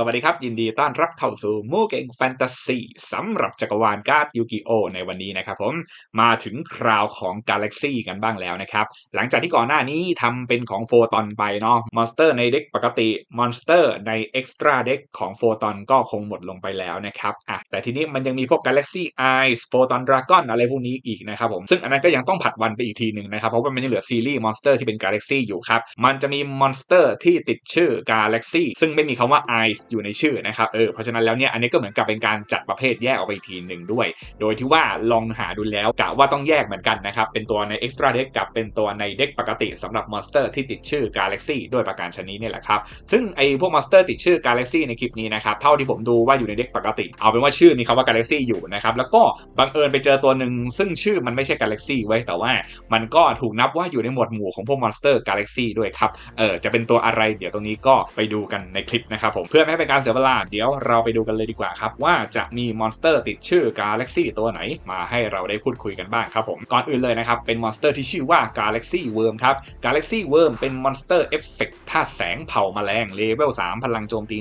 สวัสดีครับ ยินดีต้อนรับเข้าสู่มู่เก่งแฟนตาซีสำหรับจักรวาลการ์ดยูกิโอในวันนี้นะครับผมมาถึงคราวของกาแล็กซี่กันบ้างแล้วนะครับ หลังจากที่ก่อนหน้านี้ทำเป็นของโฟตอนไปเนาะมอนสเตอร์ในเด็กปกติมอนสเตอร์ในเอ็กซ์ตร้าเด็กของโฟตอนก็คงหมดลงไปแล้วนะครับอะแต่ทีนี้มันยังมีพวกกาแล็กซี่ไอส์โฟตอนดราก้อนอะไรพวกนี้อีกนะครับผมซึ่งอันนั้นก็ยังต้องผัดวันไปอีกทีหนึ่งนะครับเพราะว่ามันยังเหลือซีรีส์มอนสเตอร์ที่เป็นกาแล็กซี่อยู่ครับมันจะมีมอนสเตอร์ที่ติดชื่อกาแล็กซี่ซึ่งไม่มีคำว่าไอส์อยู่ในชื่อนะครับเออเพราะฉะนั้นแล้วเนี่ยอันนี้ก็เหมือนกับเป็นการจัดประเภทแยกออกไปอีกทีหนึ่งด้วย โดยที่ว่าลองหาดูแล้วกะว่าต้องแยกเหมือนกันนะครับเป็นตัวใน Extra Deck กับเป็นตัวในเด็กปกติสำหรับมอนสเตอร์ที่ติดชื่อ Galaxy ด้วยประการชนิดนี่แหละครับซึ่งไอพวกมอนสเตอร์ติดชื่อ Galaxy ในคลิปนี้นะครับเท่าที่ผมดูว่าอยู่ในเด็กปกติ เอาเป็นว่าชื่อมีคำว่า Galaxy อยู่นะครับแล้วก็บังเอิญไปเจอตัวหนึ่งซึ่งชื่อมันไม่ใช่ Galaxy ไว้แต่ว่า มันก็ถูกนับว่าอยู่ในหมวดหมู่ของพวกมอนสเตอร์ Galaxy ด้วยครับเออจะเป็นตัวอะไรเดี๋ยวตรงนี้ก็ไปดูกันในคลิปนะครับผมเพื่อไม่เป็นการเสียเวลา เดี๋ยวเราไปดูกันเลยดีกว่าครับ ว่าจะมีมอนสเตอร์ติดชื่อ Galaxy ตัวไหน มาให้เราได้พูดคุยกันบ้างครับผม ก่อนอื่นเลยนะครับ เป็นมอนสเตอร์ที่ชื่อว่า Galaxy Worm ครับ Galaxy Worm เป็นมอนสเตอร์เอฟเฟกต์ธาตุแสงเผาแมลงเลเวล3พลังโจมตี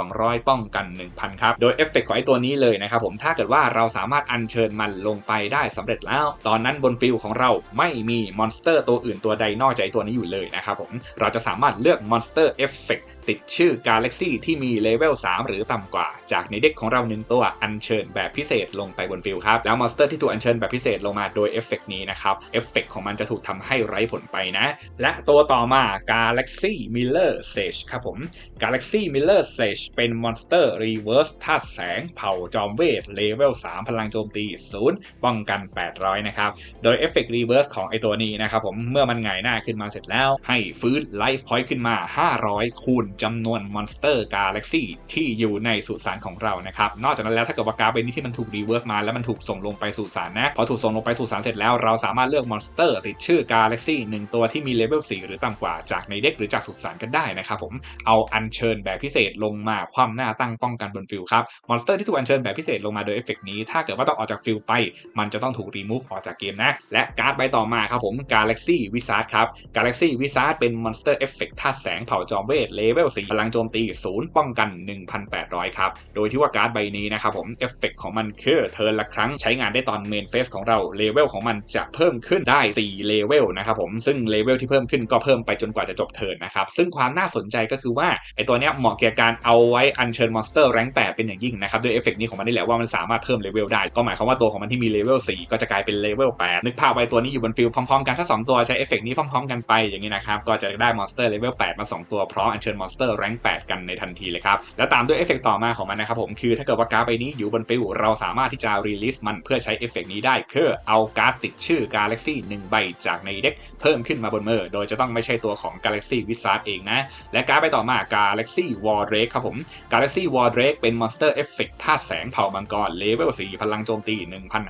1,200 ป้องกัน 1,000 ครับ โดยเอฟเฟกต์ของไอตัวนี้เลยนะครับผมถ้าเกิดว่าเราสามารถอัญเชิญมันลงไปได้สำเร็จแล้ว ตอนนั้นบนฟิลของเราไม่มีมอนสเตอร์ตัวอื่นตัวใดนอกจากไอตัวนี้อยู่เลยนะครับผมเราจะสามารถเลือกมอนสเตอร์เอฟเฟกต์ติดชื่อ Galaxy ที่มีเลเวล3 หรือต่ำกว่า จากในเด็กของเราหนึ่งตัวอัญเชิญแบบพิเศษลงไปบนฟิลครับ แล้วมอนสเตอร์ที่ถูกอัญเชิญแบบพิเศษลงมาโดยเอฟเฟกต์นี้นะครับเอฟเฟกต์ของมันจะถูกทำให้ไร้ผลไปนะ และตัวต่อมา Galaxy Miller Sage ครับผม Galaxy Miller Sage เป็นมอนสเตอร์รีเวิร์สธาตุแสงเผาจอมเวทเลเวล3 พลังโจมตี 0 ป้องกัน 800 นะครับ โดยเอฟเฟกต์รีเวิร์สของไอตัวนี้นะครับผมเมื่อมันหงายหน้าขึ้นมาเสร็จแล้ว ให้ฟื้นไลฟ์พอยต์ขึ้นมา 500 คูณจำนวนมอนสเตอร์กา Galaxy ที่อยู่ในสุสานของเรานะครับ นอกจากนั้นแล้วถ้าเกิดว่าการ์ดใบนี้ที่มันถูกรีเวิร์สมาแล้วมันถูกส่งลงไปสุสานนะ พอถูกส่งลงไปสุสานเสร็จแล้วเราสามารถเลือกมอนสเตอร์ติดชื่อ Galaxy 1ตัวที่มีเลเวล4หรือต่ำกว่าจากในเด็กหรือจากสุสานกันได้นะครับผม เอาอัญเชิญแบบพิเศษลงมาคว่ำหน้าตั้งป้องกันบนฟิลครับมอนสเตอร์ที่ถูกอัญเชิญแบบพิเศษลงมาโดยเอฟเฟกนี้ถ้าเกิดว่าต้องออกจากฟิลไป มันจะต้องถูกรีมูฟออกจากเกมนะและการ์ดใบต่อมาครับผม Galaxy Wizard ครับ Galaxy Wizard เป็นมอนสเตอร์เอฟเฟกธาตุแสงเผาจอมเวทเลเวล4พลังโจมตี 0 ป้องกัน 1,800 ครับ โดยที่ว่าการ์ดใบนี้นะครับผมเอฟเฟกของมันคือเทิร์นละครั้งใช้งานได้ตอนเมนเฟสของเราเลเวลของมันจะเพิ่มขึ้นได้ 4 เลเวลนะครับผมซึ่งเลเวลที่เพิ่มขึ้นก็เพิ่มไปจนกว่าจะจบเทิร์นนะครับซึ่งความน่าสนใจก็คือว่าไอตัวเนี้ยเหมาะแก่การเอาไว้อัญเชิญมอนสเตอร์แรง8เป็นอย่างยิ่งนะครับด้วยเอฟเฟกนี้ของมันนี่แหละว่ามันสามารถเพิ่มเลเวลได้ก็หมายความว่าตัวของมันที่มีเลเวล4ก็จะกลายเป็นเลเวล8นึกภาพไว้ตัวนี้อยู่บนฟิลพร้อมๆกันทั้งสองตัวใช้เอฟเฟกนี้พร้อมๆกันไปอย่างนี้นะครับก็จะได้มอนสเตอร์เลเวล8มา 2 ตัวพร้อมอัญเชิญมอนสเตอร์แรง8กันในทันทีเลยครับ แล้วตามด้วยเอฟเฟกต่อมาของมันนะครับผมคือถ้าเกิดว่าการ์ดใบนี้อยู่บนฟิลเราสามารถที่จะรีลิสมันเพื่อใช้เอฟเฟกนี้ได้คือเอาการ์ดติดชื่อ Galaxy 1ใบจากในเด็กเพิ่มขึ้นมาบนมือโดยจะต้องไม่ใช่ตัวของ Galaxy Wizard เองนะ และการ์ดไปต่อมา Galaxy War Drake ครับผม Galaxy War Drake เป็นมอนสเตอร์เอฟเฟกธาตุแสงเผ่ามังกรเลเวล4พลังโจมตี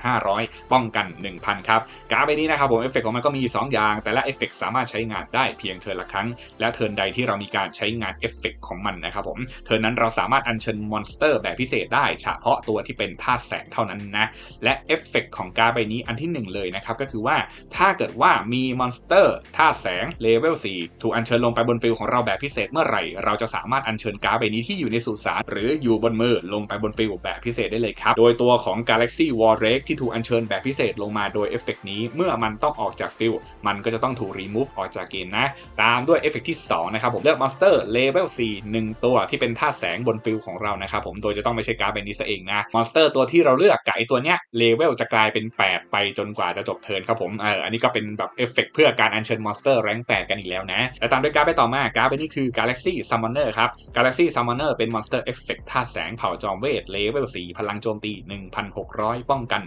1,500 ป้องกัน 1,000 ครับ การ์ดใบนี้นะครับผมเอฟเฟกของมันก็มี 2 อย่าง แต่ละเอฟเฟกสามารถใช้งานได้เพียงเทิร์นละครั้ง และเทิร์นใดที่เรามีการใช้งานเอฟเฟกของมันนะครับผมเทิร์นนั้นเราสามารถอัญเชิญมอนสเตอร์แบบพิเศษได้ เฉพาะตัวที่เป็นธาตุแสงเท่านั้นนะ และเอฟเฟกของการ์ดใบนี้อันที่ 1 เลยนะครับ ก็คือว่าถ้าเกิดว่ามีมอนสเตอร์ธาตุแสงเลเวล4ถูกอัญเชิญลงไปบนฟิลของเราแบบพิเศษเมื่อไหร่ เราจะสามารถอัญเชิญการ์ดใบนี้ที่อยู่ในสุสานหรืออยู่บนมือลงไปบนฟิลแบบพิเศษได้เลยครับ โดยตัวของ Galaxy War r e ที่ถูกอัญเชิญแบบพิเศษลงมาโดยเอฟเฟกนี้เมื่อมันต้องออกจากฟิลมันก็จะต้องถูกรีมูฟออกจากเกมนะ ตามด้วยเอฟเฟกที่2นะครับผมเลือกมอนสเตอร์เลเวล4 1 ตัวที่เป็นธาตุแสงบนฟิลของเรานะครับผมโดยจะต้องไม่ใช่การ์ดใบนี้ซะเองนะมอนสเตอร์ตัวที่เราเลือกกับไอตัวเนี้ยเลเวลจะกลายเป็น 8 ไปจนกว่าจะจบเทิร์นครับผมเอออันนี้ก็เป็นแบบเอฟเฟกเพื่อการอัญเชิญมอนสเตอร์แรง8กันอีกแล้วนะและตามด้วยการ์ดไปต่อมาการ์ดใบนี้คือ Galaxy Summoner ครับ Galaxy Summoner เป็นมอนสเตอร์เอฟเฟกธาตุแสงเผ่าจอมเวทเลเวล4พลังโจมตี 1,600 ป้องกัน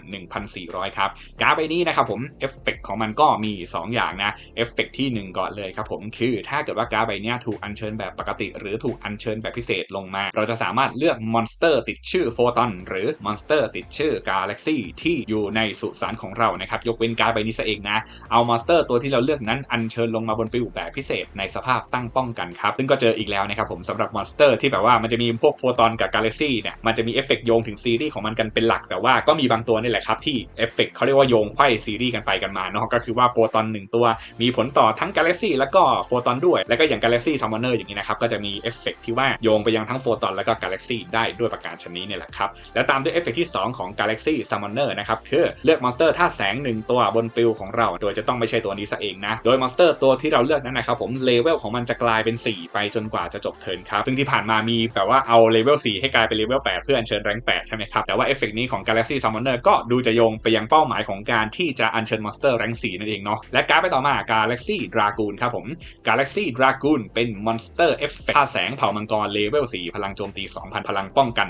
1,400 ครับการ์ดใบนี้นะครับผมเอฟเฟกของมันก็มี 2 อย่างนะเอฟเฟกที่ 1 ก่อนเลยครับผมคือถ้าเกิดว่าการ์ดใบนี้ถูกอัญเชิญแบบปกติ หรือถูกอัญเชิญแบบพิเศษลงมา เราจะสามารถเลือกมอนสเตอร์ติดชื่อโฟตอนหรือมอนสเตอร์ติดชื่อกาแล็กซี่ที่อยู่ในสุสานของเรานะครับ ยกเว้นการ์ดใบนี้ซะเองนะ เอามอนสเตอร์ตัวที่เราเลือกนั้นอัญเชิญลงมาบนฟิลแบบพิเศษในสภาพตั้งป้องกันครับ ซึ่งก็เจออีกแล้วนะครับผมสำหรับมอนสเตอร์ที่แบบว่ามันจะมีพวกโฟตอนกับกาแล็กซี่เนี่ยมันจะมีเอฟเฟกโยงถึงซีรีส์ของมันกันเป็นหลัก แต่ว่าก็มีบางตัวนี่แหละครับที่เอฟเฟกเขาเรียกว่าโยงไขว้ซีรีส์กันไปกันมาเนาะก็คือว่าโฟตอนหนึ่งตัว มีผลต่อทั้งกาแล็กซี่แล้วก็โฟตอนด้วย แล้วก็อย่างกาแล็กซี่ซัมมอนเนอร์อย่างนี้นะครับก็จะมีเอฟเฟกที่ว่าโยงไปยังทั้งโฟตอนและก็กาแล็กซี่ได้ด้วยประการชนนี้เนี่ยแหละครับ และตามด้วยเอฟเฟกต์ที่ 2 ของ Galaxy Summoner นะครับคือเลือกมอนสเตอร์ท่าแสง 1 ตัวบนฟิลของเรา โดยจะต้องไม่ใช่ตัวนี้ซะเองนะ โดยมอนสเตอร์ตัวที่เราเลือกนั้นนะครับผมเลเวลของมันจะกลายเป็น 4 ไปจนกว่าจะจบเทิร์นครับ ซึ่งที่ผ่านมามีแบบว่าเอาเลเวล4ให้กลายเป็นเลเวล8เพื่ออัญเชิญแรง8ใช่ไหมครับแต่ว่าเอฟเฟกต์นี้ของ Galaxy Summoner ก็ดูจะโยงไปยังเป้าหมายของการที่จะอัญเชิญมอนสเตอร์แรง4นั่นเองเนาะและการ์ดไปต่อมา Galaxy Dragoon ครับผม Galaxy Dragoon เป็นมอนสเตอร์เอฟเฟกต์ท่าแสงเผ่ามังกรเลเวล4พลังโจมตี 2,000 พลังป้องกัน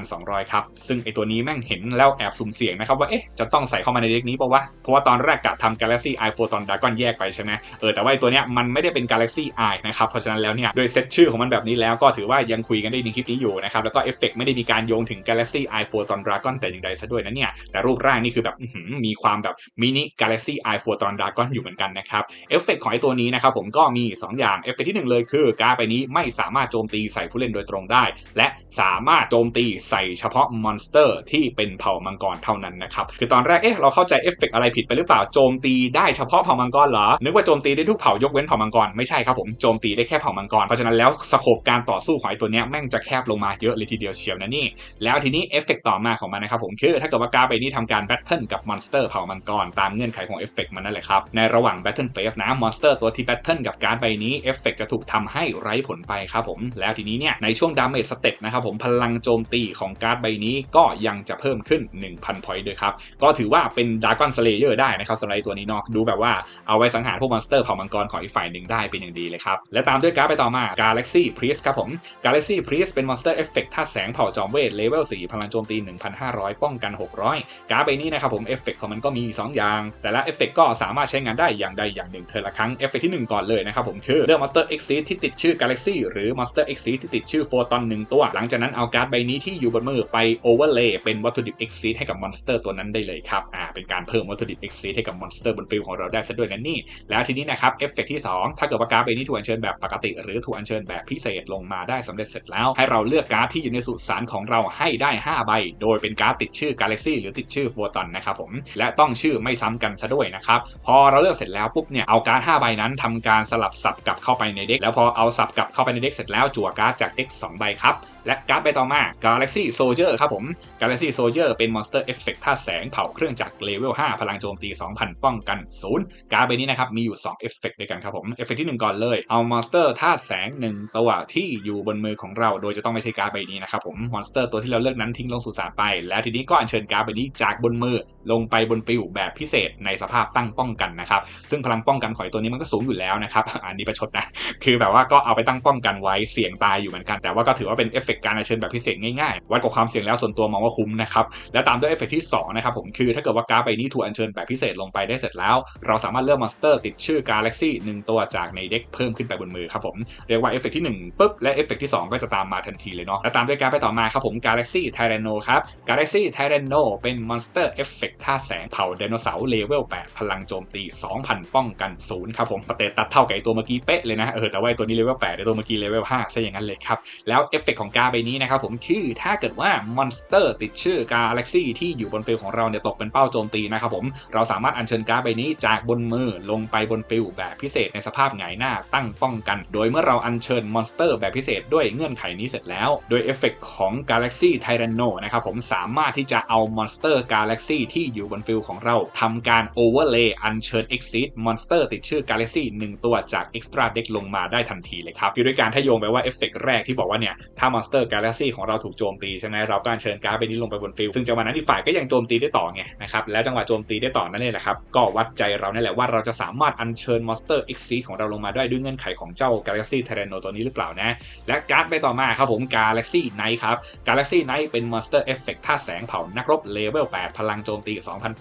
1,200 ครับ ซึ่งไอตัวนี้แม่งเห็นแล้วแอบสุ่มเสี่ยงนะครับว่า เอ๊ะ จะต้องใส่เข้ามาในเด็กนี้ป่าวะ เพราะว่าตอนแรกกะทำ Galaxy Eye Photon Dragon แยกไปใช่ไหมเออแต่ว่าไอตัวเนี้ยมันไม่ได้เป็น Galaxy Eye นะครับ เพราะฉะนั้นแล้วเนี่ยโดยเซตชื่อของมันแบบนี้แล้วก็ถือว่ายังคุยกันได้ในคลิปนี้อยู่นะครับแล้วก็เอฟเฟกต์ไม่ได้มีการโยงถึง Galaxy Eye Photon Dragon แต่อย่างใดซะด้วยนะเนี่ยแต่รูปร่างนี่คือแบบมีความแบบมินิ Galaxy Eye Photon Dragon อยู่เหมือนกันนะครับเอฟเฟกของไอตัวนี้นะครับผมก็มี 2 อย่างเอฟเฟกที่ 1 เลยคือการ์ดใบนี้ไม่สามารถโจมตีใส่ผูเล่นโดยตรงได้ และสามารถโจมตีใส่เฉพาะมอนสเตอร์ ที่เป็นเผ่ามังกรเท่านั้นนะครับคือตอนแรกเอ๊ะเราเข้าใจเอฟเฟกต์อะไรผิดไปหรือเปล่าโจมตีได้เฉพาะเผ่ามังกรเหรอนึกว่าโจมตีได้ทุกเผ่ายกเว้นเผ่ามังกรไม่ใช่ครับผมโจมตีได้แค่เผ่ามังกรเพราะฉะนั้นแล้วสโคปการต่อสู้ของไอตัวเนี้ยแม่งจะแคบลงมาเยอะเลยทีเดียวเชียวนะนี่แล้วทีนี้เอฟเฟกต์ต่อมาของมันนะครับผมคือถ้าเกิดว่าการ์ดใบนี้ทำการแบทเทิลกับมอนสเตอร์เผ่ามังกรตามเงื่อนไขของเอฟเฟกต์มันนั่นแหละครับในระหว่างแบทเทิลเฟสนะมอนสเตอร์ตัวที่แบทเทิลกับการ์ดใบนี้เอฟเฟกจะถูกทำให้ไร้ผลไปครับผมแล้วทีนี้เนี่ยในช่วงดาเมจสเต็ปนะครับผมพลังโจมตีของการ์ดใบนี้ก็ยังจะเพิ่มขึ้น 1,000 พอยต์ด้วยครับ ก็ถือว่าเป็นดาร์กอนสเลเยอร์ได้นะครับสำหรับตัวนี้เนาะดูแบบว่าเอาไว้สังหารพวกมอนสเตอร์เผ่ามังกรของอีกฝ่ายหนึ่งได้เป็นอย่างดีเลยครับและตามด้วยการ์ดไปต่อมา Galaxy Priest ครับผม Galaxy Priest เป็นมอนสเตอร์เอฟเฟกต์ท่าแสงเผ่าจอมเวทเลเวล4พลังโจมตี 1,500 ป้องกัน 600 การ์ดใบนี้นะครับผมเอฟเฟกต์ของมันก็มี 2 อย่าง แต่ละเอฟเฟกต์ก็สามารถใช้งานได้อย่างใดอย่างหนึ่งเทอละครั้งเอฟเฟกต์ที่ 1 ก่อนเลยนะครับผมคือเลือกมอนสเตอร์ Exceed ที่ติดชื่อ Galaxy หรือ Monster Exceed ที่ติดติดชื่อ Photon 1ตัว หลังจากนั้นเอาการ์ดใบนี้ที่อยู่บนมือไป Overlay เลย์เป็นวัตถุดิบ Exceed ให้กับมอนสเตอร์ตัวนั้นได้เลยครับอ่าเป็นการเพิ่มวัตถุดิบ Exceed ให้กับมอนสเตอร์บนฟิลของเราได้ซะด้วยนั่นนี่แล้วทีนี้นะครับเอฟเฟกต์ที่ 2 ถ้าเกิดว่าการ์ดใบนี้ถูกอัญเชิญแบบปกติ หรือถูกอัญเชิญแบบพิเศษลงมาได้สำเร็จเสร็จแล้ว ให้เราเลือกการ์ดที่อยู่ในสุสานของเราให้ได้ 5 ใบ โดยเป็นการ์ดติดชื่อ Galaxy หรือติดชื่อ Photon นะครับผมและต้องชื่อไม่ซ้ำกันซะด้วยนะครับพอเราเลือกเสร็จแล้วปุ๊บเนี่ยเอาการ์ด5ใบนั้นทำการสลับสับกลับเข้าไปในเด็กแล้วพอเอาสับกลับเข้าไปในเด็กเสร็จแล้วจั่วการ์ดจากเด็ก2ใบครับ และการ์ดใบต่อมา Galaxy Soldier ครับผม Galaxy Soldier เป็น Monster Effect ท่าแสงเผาเครื่องจักรเลเวล 5 พลังโจมตี 2,000 ป้องกัน 0 การ์ดใบนี้นะครับ มีอยู่2เอฟเฟกต์ด้วยกันครับผมเอฟเฟกต์ที่ 1 ก่อนเลย เอา Monster ท่าแสง 1 ตัวที่อยู่บนมือของเรา โดยจะต้องไม่ใช่การ์ดใบนี้นะครับผม Monster ตัวที่เราเลือกนั้นทิ้งลงสู่สารไป แล้วทีนี้ก็อัญเชิญการ์ดใบนี้จากบนมือลงไปบนฟิลแบบพิเศษในสภาพตั้งป้องกันนะครับ ซึ่งพลังป้องกันของตัวนี้มันก็สูงอยู่แล้วนะครับ อันนี้ประชดนะ คือแบบว่าก็เอาไปตั้งป้องกันไว้เสี่ยงตายอยู่เมือนกัน แต่ว่าก็ถือว่าเป็นเอฟเฟกต์การอัญเชิญแบบพิเศษง่ายๆ วัดกับความเสี่ยงแล้วส่วนตัวมองว่าคุ้มนะครับ และตามด้วยเอฟเฟกต์ที่2นะครับผมคือถ้าเกิดว่าการ์ดใบนี้ถูกอัญเชิญแบบพิเศษลงไปได้เสร็จแล้ว เราสามารถเลือกมอนสเตอร์ติดชื่อ Galaxy 1ตัวจากในเด็กเพิ่มขึ้นไปบนมือครับผมเรียกว่าเอฟเฟกต์ที่1ปุ๊บและเอฟเฟกต์ที่ 2 ก็จะตามมาทันทีเลยเนาะและตามด้วยการ์ดไปต่อมาครับผม Galaxy Tyranno ครับ Galaxy Tyranno เป็นมอนสเตอร์เอฟเฟกต์ท่าแสงเผาไดโนเสาร์เลเวล8พลังโจมตี 2,000 ป้องกัน0ครับผมสเตตัสเท่ากับไอตัวเมื่อกี้เป๊ะเลยนะเออแต่ว่าไอตัวนี้เลเวล8ไอตัวเมื่อกี้เลเวล5ใช่อย่างนั้นเลยครับ แล้วเอฟเฟกต์ของกาใบนี้นะครับผมคือถ้าเกิดว่ามอนสเตอร์ติดชื่อ Galaxy ที่อยู่บนฟิลของเราเนี่ยตกเป็นเป้าโจมตีนะครับผมเราสามารถอัญเชิญกาใบนี้จากบนมือลงไปบนฟิลแบบพิเศษในสภาพหงายหน้าตั้งป้องกัน โดยเมื่อเราอัญเชิญมอนสเตอร์แบบพิเศษด้วยเงื่อนไขนี้เสร็จแล้ว โดยเอฟเฟกต์ของ Galaxy Tyranno นะครับผมสามารถที่จะเอามอนสเตอร์ Galaxy ที่อยู่บนฟิลของเราทำการ Overlay อัญเชิญ Exceed Monster ติดชื่อ Galaxy 1 ตัวจาก Extra Deck ลงมาได้ทันทีเลยครับคือด้วยการถ้าโยงไปว่าเอฟเฟกแรกที่บอกว่าเนี่ยถ้า Monster Galaxy ของเราถูกโจมตีใช่ไหมเราก็เชิญการ์ดใบนี้ลงไปบนฟิลซึ่งจังหวะนั้นที่ฝ่ายก็ยังโจมตีได้ต่อไงนะครับแล้วจังหวะโจมตีได้ต่อนั่นเองแหละครับก็วัดใจเราเนี่ยแหละว่าเราจะสามารถอัญเชิญ Monster Exceed ของเราลงมาได้ด้วยเงื่อนไขของเจ้า Galaxy Tyranno ตัวนี้หรือเปล่านะและการ์ดไปต่อมาครับผม Galaxy Knight ครับ Galaxy Knight เป็น Monster Effect ท่าแสงเผานักรบเลเวล8พลังโจมตี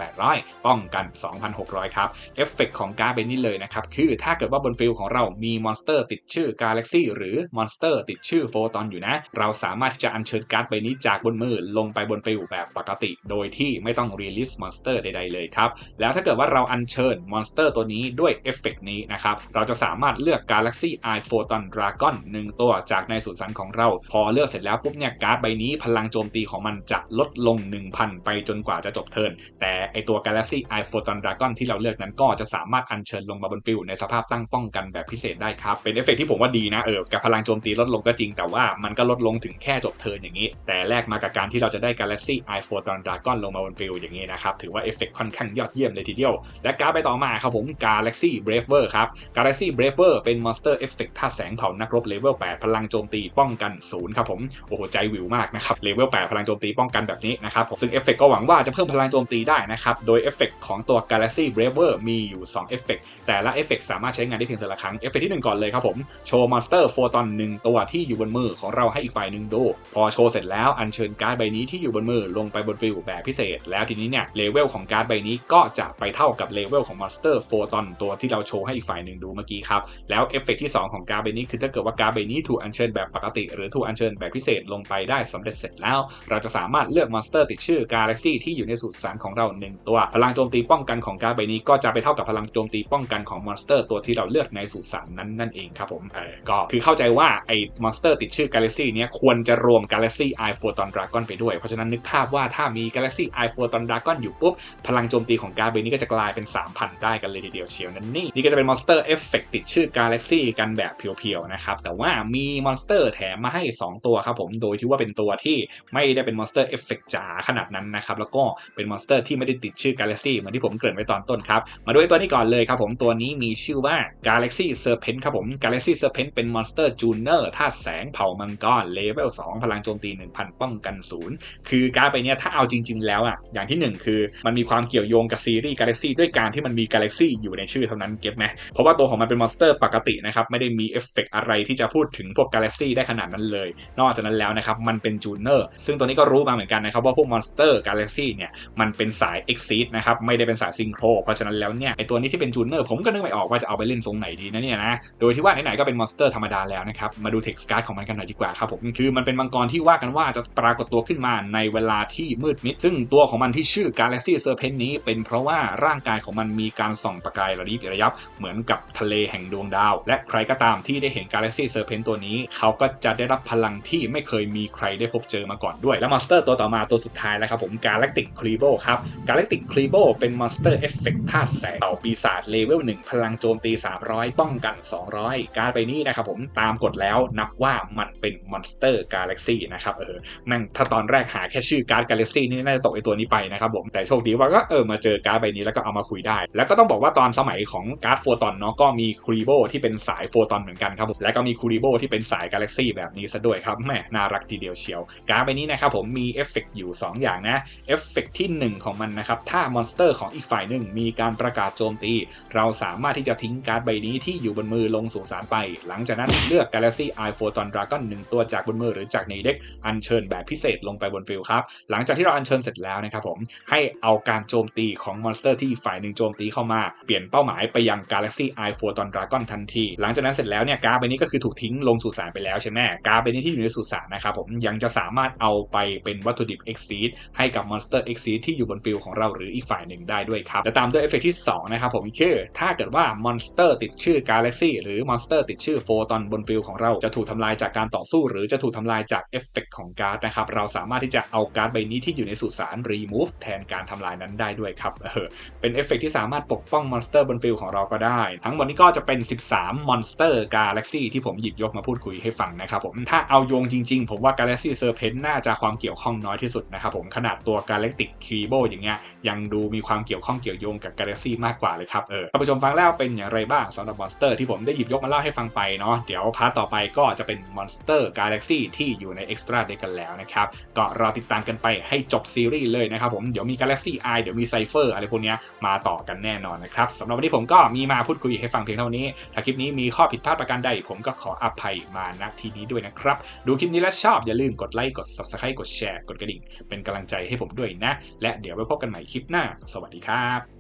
2,800 ป้องกัน 2,600 ครับเอฟเฟกของการ์ดเป็นนี้เลยนะครับคือถ้าเกิดว่าบนฟิลของเรามีมอนสเตอร์ติดชื่อ Galaxy หรือมอนสเตอร์ติดชื่อ Photon อยู่นะ เราสามารถที่จะอัญเชิญการ์ดใบนี้จากบนมือลงไปบนฟิลแบบปกติ โดยที่ไม่ต้องรีลิสมอนสเตอร์ใดๆเลยครับ แล้วถ้าเกิดว่าเราอัญเชิญมอนสเตอร์ตัวนี้ด้วยเอฟเฟกนี้นะครับ เราจะสามารถเลือก Galaxy Eye Photon Dragon 1 ตัวจากในสุสานของเรา พอเลือกเสร็จแล้วปุ๊บเนี่ยการ์ดใบนี้พลังโจมตีของมันจะลดลง 1,000 ไปจนกว่าจะจบเทิร์นแต่ไอตัว Galaxy Eye Photon Dragon ที่เราเลือกนั้นก็จะสามารถอัญเชิญลงมาบนฟิลในสภาพตั้งป้องกันแบบพิเศษได้ครับเป็นเอฟเฟกที่ผมว่าดีนะเออกับพลังโจมตีลดลงก็จริงแต่ว่ามันก็ลดลงถึงแค่จบเทินอย่างนี้ แต่แลกมากับการที่เราจะได้ Galaxy i Photon Dragon ลงมาบนฟิลอย่างนี้นะครับ ถือว่าเอฟเฟกค่อนข้างยอดเยี่ยมเลยทีเดียว และการไปต่อมาครับผม Galaxy Braver ครับ Galaxy Braver เป็น Monster Effect ท่าแสงเผานักรบเลเวล8พลังโจมตีป้องกัน0ครับผมโอ้โหใจวิวมากนะครับเลเวล8พลังโจมตีป้องกันแบบนี้นะครับซึ่งเอฟเฟกก็หวังว่าจะเพิ่มพลังโจมตีได้นะครับโดยเอฟเฟกของตัว Galaxy Braver มีอยู่2เอฟเฟกแต่ละเอฟเฟกสามารถใช้งานได้เพียงแต่ละครั้งเอฟเฟกที่ 1 ก่อนเลยครับผมโชว์มอนสเตอร์โฟตอนหนึ่งตัวที่อยู่บนมือของเราให้อีกฝ่ายหนึ่งดู พอโชว์เสร็จแล้วอัญเชิญการ์ดใบนี้ที่อยู่บนมือลงไปบนฟิลแบบพิเศษ แล้วทีนี้เนี่ยเลเวลของการ์ดใบนี้ก็จะไปเท่ากับเลเวลของมอนสเตอร์โฟตอนตัวที่เราโชว์ให้อีกฝ่ายหนึ่งดูเมื่อกี้ครับแล้วเอฟเฟกที่ 2 ของการ์ดใบนี้คือถ้าเกิดว่าการ์ดใบนี้ถูกอัญเชิญแบบปกติ หรือถูกอัญเชิญแบบพิเศษลงไปได้สำเร็จเสร็จแล้ว เราจะสามารถเลือกมอนสเตอร์ติดชื่อกาแล็กซี่ที่อยู่ในสูตรสารของเราหนึ่งตัว พลังโจมตีป้องกันของการ์ดใบนี้ก็จะไปเท่ากับพลังโจมตีป้องกันของมอนสเตอร์ตัวที่เราเลือกในสูตรสารนั้นนั่นเองครับผมเออก็คือเข้าใจว่าไอ้มอนสเตอร์ติดชื่อกาแล็กซี่เนี้ยควรจะรวม Galaxy i Photon Dragon ไปด้วย เพราะฉะนั้นนึกภาพว่าถ้ามี Galaxy i Photon Dragon อยู่ปุ๊บ พลังโจมตีของการ์ดใบนี้ก็จะกลายเป็น 3,000 ได้กันเลยทีเดียวเชียวนั่นนี่นี่ก็จะเป็นมอนสเตอร์เอฟเฟกติดชื่อ Galaxy กันแบบเพียวๆนะครับแต่ว่ามีมอนสเตอร์แถมมาให้ 2 ตัวครับผมโดยที่ว่าเป็นตัวที่ไม่ได้เป็นมอนสเตอร์เอฟเฟกจ๋าขนาดนั้นนะครับแล้วก็เป็นมอนสเตอร์ที่ไม่ได้ติดชื่อ Galaxy เหมือนที่ผมเกริ่นไว้ตอนต้นครับมาดูไอ้ตัวนี้ก่อนเลยครับผมตัวนี้มีชื่อว่า Galaxy Serpent ครับผม Galaxy Serpent เป็นมอนสเตอร์จูเนอร์ธาตุแสงเผ่ามังกรเลเวล2พลังโจมตี 1,000 ป้องกันศูนย์คือการ์ดไปเนี้ยถ้าเอาจริง ๆ แล้วอะอย่างที่ 1 คือมันมีความเกี่ยวโยงกับซีรีส์ Galaxy ด้วยการที่มันมี Galaxy อยู่ในชื่อเท่านั้นเก็ตไหมเพราะว่าตัวของมันเป็นมอนสเตอร์ปกตินะครับไม่ได้มีเอฟเฟกอะไรที่จะพูดถึงพวก Galaxy ได้ขนาดนั้นเลย นอกจากนั้นแล้วนะครับมันเป็นจูเนอร์ซึ่งตัวนี้ก็รู้มาเหมือนกันนะครับว่าพวกมอนสเตอร์ Galaxy เนี่ยมันเป็นสาย Exceed นะครับไม่ได้เป็นสายซิงโครเพราะฉะนั้นแล้วเนี่ยไอตัวนี้ที่เป็นจูเนอร์ผมก็นึกไม่ออกว่าจะเอาไปเล่นทรงไหนดีนะเนี่ยนะโดยที่ว่าไหนๆก็เป็นมอนสเตอร์ธรรมดาแล้วนะครับมาดูเท็กซการ์ดของมันกันหน่อยดีกว่าครับผมคือมันเป็นมังกรที่ว่ากันว่าจะปรากฏตัวขึ้นมาในเวลาที่มืดมิด ซึ่งตัวของมันที่ชื่อ Galaxy Serpent นี้ เป็นเพราะว่าร่างกายของมันมีการส่องประกายระยิบระยับเหมือนกับทะเลแห่งดวงดาว และใครก็ตามที่ได้เห็น Galaxy Serpent ตัวนี้ เขาก็จะได้รับพลังที่ไม่เคยมีใครได้พบเจอมาก่อนด้วย และมอนสเตอร์ตัวต่อมาตัวสุดท้ายแล้วครับผม Galactic c l e b o ครับ Galactic c l e b o เป็นมอนสเตอร์เอฟเฟกต์ธาตุแสงเต่าปีศาจเลเวล1พลังโจมตี 300 ป้องกัน 200 การไปนี้นะครับผมตามกฎแล้วนับว่ามันเป็นมอนสเตอร์กาแล็กซี่นะครับเออแม่งถ้าตอนแรกหาแค่ชื่อการ์ดกาแล็กซี่นี่น่าจะตกไอตัวนี้ไปนะครับผมแต่โชคดีว่าก็เออมาเจอการ์ดใบนี้แล้วก็เอามาคุยได้ แล้วก็ต้องบอกว่าตอนสมัยของการ์ดโฟตอนเนาะก็มีคูริโบที่เป็นสายโฟตอนเหมือนกันครับผมและก็มีคูริโบที่เป็นสายกาแล็กซี่แบบนี้ซะด้วยครับแม่น่ารักทีเดียวเชียว การ์ดใบนี้นะครับผมมีเอฟเฟกอยู่ 2 อย่างนะเอฟเฟกที่ 1 ของมันนะครับถ้ามอนสเตอร์ของอีกฝ่ายหนึ่งมีการประกาศโจมตี เราสามารถที่จะทิ้งการ์ดใบนี้ที่อยู่บนมือลงสู่สารไป หลังจากนั้นเลือก Galaxy i p h o ตอนดราก้อน1ตัวจากบนมือหรือจากในเด็กอัญเชิญแบบพิเศษลงไปบนฟิลครับ หลังจากที่เราอัญเชิญเสร็จแล้วนะครับผมให้เอาการโจมตีของมอนสเตอร์ที่ฝ่ายหนึ่งโจมตีเข้ามา เปลี่ยนเป้าหมายไปยัง Galaxy i Photon Dragon ทันที หลังจากนั้นเสร็จแล้วเนี่ยการ์ดใบนี้ก็คือถูกทิ้งลงสู่สารไปแล้วใช่ไหมการ์ดใบนี้ที่อยู่ในสุสานนะครับผมยังจะสามารถเอาไปเป็นวัตถุดิบ Exceed ให้กับมอนสเตอร์ Exceed ที่อยู่บนฟิลของเราหรืออีกฝ่ายหนึ่งได้ด้วยครับและตามด้วยเอฟเฟกที่2นะครับผมคือถ้าเกิดว่ามอนสเตอร์ติดชื่อ Galaxy หรือมอนสเตอร์ติดชื่อโฟตอนบนฟิลของเราจะถูกทำลายจากการต่อสู้ หรือจะถูกทำลายจากเอฟเฟกของการ์ดนะครับ เราสามารถที่จะเอาการ์ดใบนี้ที่อยู่ในสุสาน remove แทนการทำลายนั้นได้ด้วยครับเออเป็นเอฟเฟกที่สามารถปกป้องมอนสเตอร์บนฟิลของเราก็ได้ ทั้งหมดนี้ก็จะเป็น 13 มอนสเตอร์ Galaxy ที่ผมหยิบยกมาพูดคุยให้ฟังนะครับผมถ้าเอาโยงจริงๆ ผมว่า Galaxy Serpent น่าจะความเกี่ยวข้องน้อยที่สุดนะครับผมขนาดตัว Galactic c r e b o อย่างเงี้ยยังดูมีความเกี่ยวข้องเกี่ยวโยงกับ Galaxy มากกว่าเลยครับเออท่านผู้ชมฟังแล้วเป็นอย่างไรบ้างสำหรับมอนสเตอร์ที่ผมได้หยิบยกมาเล่าให้ฟังไปเนาะเดี๋ยวพาร์ทต่อไปก็จะเป็นมอนสเตอร์กาแล็กซี่ที่อยู่ใน Extra Deck กันแล้วนะครับ ก็รอติดตามกันไปให้จบซีรีส์เลยนะครับผม เดี๋ยวมี Galaxy i เดี๋ยวมี Cypher อะไรพวกนี้มาต่อกันแน่นอนนะครับสำหรับวันนี้ผมก็มีมาพูดคุยให้ฟังเพียงเท่านี้ ถ้าคลิปนี้มีข้อผิดพลาดประการใด ผมก็ขออภัยมาณที่นี้ด้วยนะครับ ดูคลิปนี้แล้วชอบอย่าลืมกดไลค์กด Subscribe กดแชร์กดกระดิ่ง เป็นกำลังใจให้ผมด้วยนะ และเดี๋ยวไว้พบกันใหม่คลิปหน้า สวัสดีครับ